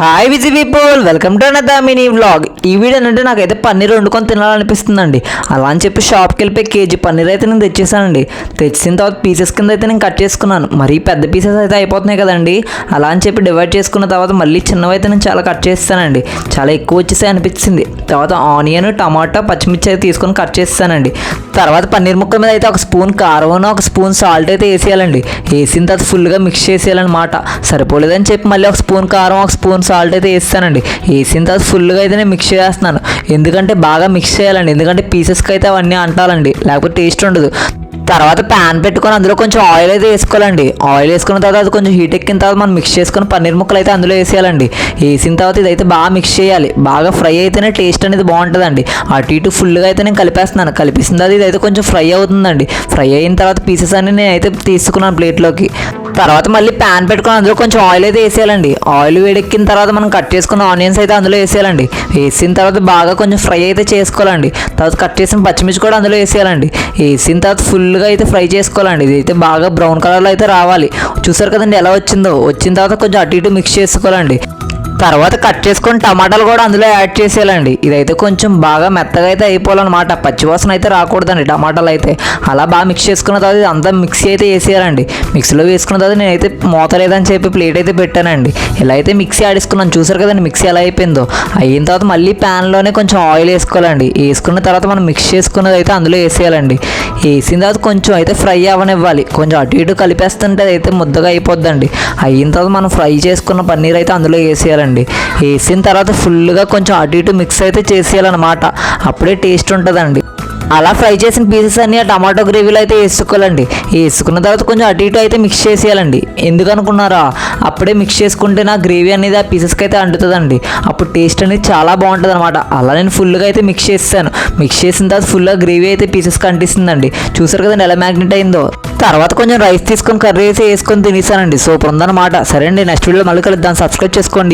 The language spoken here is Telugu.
Hi Viji people welcome to అనదా mini vlog ఈ వీడియో అంటే నాకైతే పన్నీర్ వండుకొని తినాలనిపిస్తుందండి. అలా అని చెప్పి షాప్కి వెళ్ళిపోయి కేజీ పన్నీర్ అయితే నేను తెచ్చేసానండి. తెచ్చిన తర్వాత పీసెస్ కింద అయితే నేను కట్ చేసుకున్నాను. మరీ పెద్ద పీసెస్ అయితే అయిపోతున్నాయి కదండి. అలా అని చెప్పి డివైడ్ చేసుకున్న తర్వాత మళ్ళీ చిన్నవి అయితే నేను చాలా కట్ చేస్తానండి. చాలా ఎక్కువ వచ్చేసాయి అనిపించింది తర్వాత ఆనియన్ టమాటా పచ్చిమిర్చి అయితే తీసుకొని కట్ చేస్తానండి తర్వాత పన్నీర్ ముక్కల మీద అయితే ఒక స్పూన్ కారం ఒక స్పూన్ సాల్ట్ అయితే వేసేయాలండి. వేసిన తర్వాత ఫుల్గా మిక్స్ చేసేయాలన్నమాట. సరిపోలేదని చెప్పి మళ్ళీ ఒక స్పూన్ కారం ఒక స్పూన్ సాల్ట్ అయితే వేస్తానండి వేసిన తర్వాత ఫుల్గా అయితే నేను మిక్స్ చేస్తున్నాను. ఎందుకంటే బాగా మిక్స్ చేయాలండి. ఎందుకంటే పీసెస్కి అయితే అవన్నీ అంటాలండి. లేకపోతే టేస్ట్ ఉండదు. తర్వాత ప్యాన్ పెట్టుకొని అందులో కొంచెం ఆయిల్ అయితే వేసుకోవాలండి. ఆయిల్ వేసుకున్న తర్వాత అది కొంచెం హీట్ ఎక్కిన తర్వాత మనం మిక్స్ చేసుకొని పన్నీర్ ముక్కలు అయితే అందులో వేసేయాలండి. వేసిన తర్వాత ఇదైతే బాగా మిక్స్ చేయాలి. బాగా ఫ్రై అయితేనే టేస్ట్ అనేది బాగుంటుందండి. అటు ఇటు ఫుల్గా అయితే నేను కలిపేస్తున్నాను. కలిపేసిన తర్వాత ఇదైతే కొంచెం ఫ్రై అవుతుందండి. ఫ్రై అయిన తర్వాత పీసెస్ అన్ని నేను అయితే తీసుకున్నాను ప్లేట్లోకి తర్వాత మళ్ళీ ప్యాన్ పెట్టుకొని అందులో కొంచెం ఆయిల్ అయితే వేసేయాలండి. ఆయిల్ వేడెక్కిన తర్వాత మనం కట్ చేసుకున్న ఆనియన్స్ అయితే అందులో వేసేయాలండి. వేసిన తర్వాత బాగా కొంచెం ఫ్రై అయితే చేసుకోవాలండి. తర్వాత కట్ చేసిన పచ్చిమిర్చి కూడా అందులో వేసేయాలండి. వేసిన తర్వాత ఫుల్గా అయితే ఫ్రై చేసుకోవాలండి. ఇది అయితే బాగా బ్రౌన్ కలర్లో అయితే రావాలి. చూసారు కదండి ఎలా వచ్చిందో? వచ్చిన తర్వాత కొంచెం అటు ఇటు మిక్స్ చేసుకోవాలండి. తర్వాత కట్ చేసుకుని టమాటాలు కూడా అందులో యాడ్ చేసేయాలండి. ఇదైతే కొంచెం బాగా మెత్తగా అయితే అయిపోవాలన్నమాట. పచ్చివాసన అయితే రాకూడదండి టమాటాలు అయితే. అలా బాగా మిక్స్ చేసుకున్న తర్వాత అంతా మిక్సీ అయితే వేసేయాలండి. మిక్సీలో వేసుకున్న తర్వాత నేనైతే మూత లేదని చెప్పి ప్లేట్ అయితే పెట్టానండి. ఇలా అయితే మిక్సీ ఆడేసుకున్నాను చూసారు కదండి మిక్సీ ఎలా అయిపోయిందో. అయిన తర్వాత మళ్ళీ ప్యాన్లోనే కొంచెం ఆయిల్ వేసుకోవాలండి. వేసుకున్న తర్వాత మనం మిక్స్ చేసుకున్నది అయితే అందులో వేసేయాలండి. వేసిన తర్వాత కొంచెం అయితే ఫ్రై అవనివ్వాలి. కొంచెం అటు ఇటు కలిపేస్తుంటే అయితే ముద్దగా అయిపోద్దండి. అయిన తర్వాత మనం ఫ్రై చేసుకున్న పన్నీర్ అయితే అందులో వేసేయాలండి. వేసిన తర్వాత ఫుల్గా కొంచెం అటు ఇటు మిక్స్ అయితే చేసేయాలన్నమాట. అప్పుడే టేస్ట్ ఉంటుందండి. అలా ఫ్రై చేసిన పీసెస్ అన్ని ఆ టమాటో గ్రేవీలో అయితే వేసుకోవాలండి. వేసుకున్న తర్వాత కొంచెం అటు ఇటు అయితే మిక్స్ చేసేయాలండి. ఎందుకనుకున్నారా అప్పుడే మిక్స్ చేసుకుంటే నా గ్రేవీ అనేది ఆ పీసెస్కి అయితే అంటుతుందండి. అప్పుడు టేస్ట్ అనేది చాలా బాగుంటుంది అనమాట అలా నేను ఫుల్గా అయితే మిక్స్ చేస్తాను మిక్స్ చేసిన తర్వాత ఫుల్గా గ్రేవీ అయితే పీసెస్కి అంటిస్తుందండి. చూసారు కదండి ఎలా మ్యాగ్నెట్ అయిందో? తర్వాత కొంచెం రైస్ తీసుకొని కర్రీ వేసి వేసుకొని తినేసానండి. సూపర్ ఉందన్నమాట. సరే అండి నెక్స్ట్ వీడియో మళ్ళీ కలుద్దాం. సబ్స్క్రైబ్ చేసుకోండి.